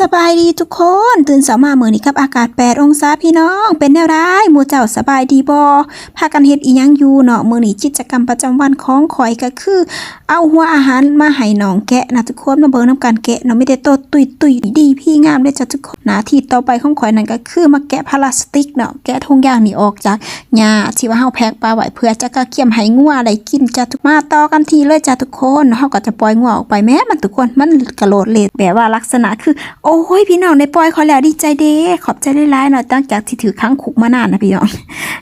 สบายดีทุกคน ตื่นเช้ามามื้อนี้กับอากาศ 8 องศาพี่น้อง เป็นแนวไรหมู่เจ้าสบายดีบ่พากันเฮ็ดอีหยังอยู่เนาะมื้อนี้กิจกรรมประจำวันของข่อยก็คือ เอาหัวอาหารมาให้น้องแกะนะทุกคนมาเบิ่งนํกันแกะเนาะไม่ได้โตตุยตุยดีพี่งามเลยจ้ะทุกคนหน้าที่ต่อไปของข่อยนั่นก็คือมาแกะพลาสติกเนาะแกะถุงยางนี่ออกจากหญ้าที่ว่าเฮาแพ็คปลาไว้เพื่อจะกะเกี่ยมให้งัวได้กินจ้ะทุกมาต่อกันทีเลยจ้ะทุกคนเฮาก็จะปล่อยงัวออกไปแม้มันทุกคนมันกระโดดเลดแบบว่าลักษณะคือ โอ้ยพี่น้องในปล่อยเขาแล้วดีใจเด้ขอบใจได้หลายๆเนาะตั้งจากที่ถือค้างคุกมานานนะพี่น้อง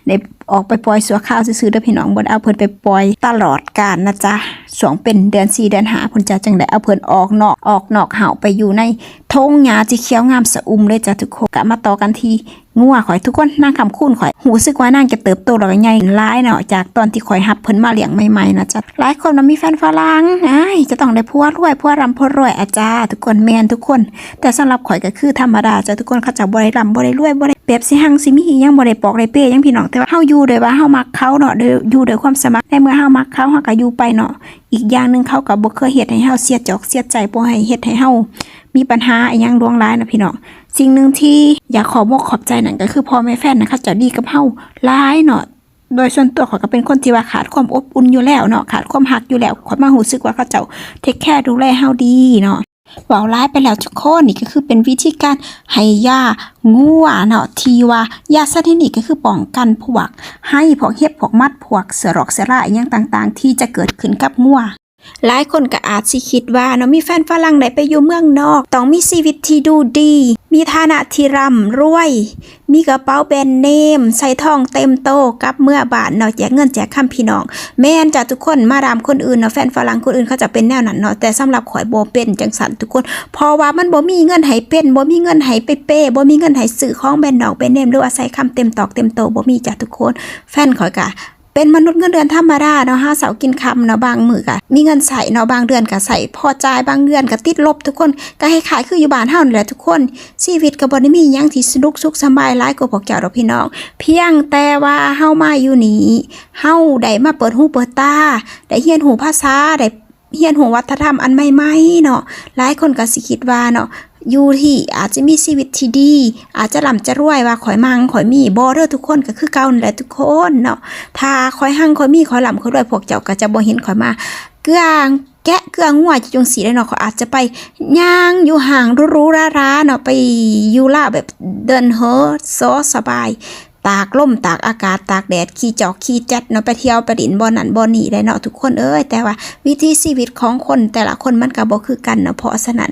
ในออกไปปล่อยสัวข้าวซื้อๆเด้อพี่น้องบนเอาเพิ่นไปปล่อยตลอดกาลนะจ๊ะ สวงเป็นเดือน4เดือน5เพิ่นจะจังได้เอาเพิ่นออกนอกออกนอกเห่าไปอยู่ในทงหญ้าที่เขียวงามสะอุ่มเลยจ้ะทุกคนกะมาต่อกันที่งัวข่อยทุกคนนางคำคูณข่อยหูสึกว่านางจะเติบโตแล้วก็ใหญ่หลายเนาะจากตอนที่ข่อยหับเพิ่นมาเลี้ยงใหม่ๆนะจ๊ะหลายคนมันมีแฟนฝรั่งอ้จะต้องได้ผัวรวยผัวรำผัวรวยอาจารย์ทุกคนแมนทุกคน แต่สำหรับข่อยก็คือธรรมดาจ้ะทุกคนเขาจะบ่ได้รำบ่ได้รวยบ่ได้แบบสิหังสิมียังบ่ได้ปอกได้เป้ยังพี่น้องแต่ว่าเฮาอยู่โดยว่าเฮามักเขาเนาะโดยอยู่โดยความสมัครในเมื่อเฮามักเขาเฮาก็อยู่ไปเนาะ อีกอย่างหนึ่งเขากับ่เคยเฮ็ดให้เฮาเสียจอกเสียใจบ่ให้เฮ็ดให้เฮามีปัญหาอิหยังดวงร้ายนะพี่น้องสิ่งหนึ่งที่อยากขอบอกขอบใจนั่นก็คือพ่อแม่แฟนนะคะจะดีกับเฮาร้ายเนาะโดยส่วนตัวข่อยก็เป็นคนที่ว่าขาดความอบอุ่นอยู่แล้วเนาะขาดความหักอยู่แล้วขอยมาหูซึกว่าเขาเจ้าเทคแคร์ดูแลเฮาดีเนาะ เว้าร้ายไปแล้วทุกคนนี่ก็คือเป็นวิธีการให้ยางัวเนาะที่ว่ายาซาเทนิกก็คือป้องกันพวก ให้พวกเห็บพวกมัดพวกเสือหรอกเสือร้ายอย่างต่างๆ ที่จะเกิดขึ้นกับงัวหลายคนก็อาจสิคิดว่าเนาะมีแฟนฝรั่งไหนไปอยู่เมืองนอก ต้องมีชีวิตที่ดูดี มีฐานะที่ร่ำรวย มีกระเป๋าแบรนด์เนม ใส่ทองเต็มโตกลับเมื่อบาทเนาะแจกเงินแจกคำพี่น้อง แม่นจ้ะทุกคนมาดามคนอื่นเนาะแฟนฝรั่งคนอื่นเขาจะเป็นแนวนั้นเนาะแต่สำหรับข่อยบ่เป็นจังสันทุกคน เพราะว่ามันบ่มีเงินให้เป็นบ่มีเงินให้ไปเป้บ่มีเงินให้ซื้อของแบรนด์ดอกแบรนด์เนมหรือว่าใส่คำเต็มตอกเต็มโตบ่มีจ้ะทุกคน แฟนข่อยกะ เป็นมนุษย์เงินเดือนธรรมดาเนาะห้าเสากินคำเนาะบางมือกะมีเงินใส่เนาะบางเดือนก็ใส่พอจ่ายบางเดือนก็ติดลบทุกคนก็ให้ขายคืออยู่บ้านเฮานี่แหละทุกคนชีวิตก็บ่ได้มีหยังที่สนุกสุขสบายหลายกว่าพวกเจ้าดอกพี่น้อง เพียงแต่ว่าเฮามาอยู่นี่เฮาได้มาเปิดหูเปิดตาได้เรียนหูภาษาได้เรียนหูวัฒนธรรมอันใหม่ๆเนาะหลายคนก็สิคิดว่าเนาะ อยู่ที่อาจจะมีชีวิตที่ดี อาจจะล่ำจะรวยว่าข่อยมังข่อยมีบ่เด้อทุกคนก็คือเก่านั่นแหละทุกคนเนาะถ้าข่อยหั่งข่อยมีข่อยล่ำข่อยรวยพวกเจ้าก็จะบ่เห็นข่อยมาเกลืองแกะเกลืองัวจงสีได้เนาะเขาอาจจะไปย่างอยู่ห่างรู้ๆร้าๆเนาะไปอยู่ล่าแบบเดินเฮอโซสบาย ตากล่มตากอากาศตากแดดขี่จอกขี่แจ็ดเนาะไปเที่ยวไปดินบ่อนั่นบ่อนี่ได้เนาะทุกคนเอ้ยแต่ว่าวิธีชีวิตของคนแต่ละคนมันก็บ่คือกันเนาะเพราะฉะนั้น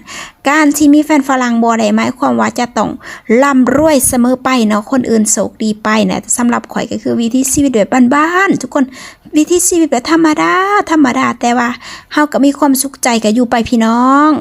การที่มีแฟนฝรั่งบ่ได้หมายความว่าจะต้องร่ำรวยเสมอไปเนาะคนอื่นโศกดีไปนะสำหรับข่อยก็คือวิธีชีวิตแบบบ้านๆทุกคนวิธีชีวิตแบบธรรมดาธรรมดาแต่ว่าเฮาก็มีความสุขใจก็อยู่ไปพี่น้อง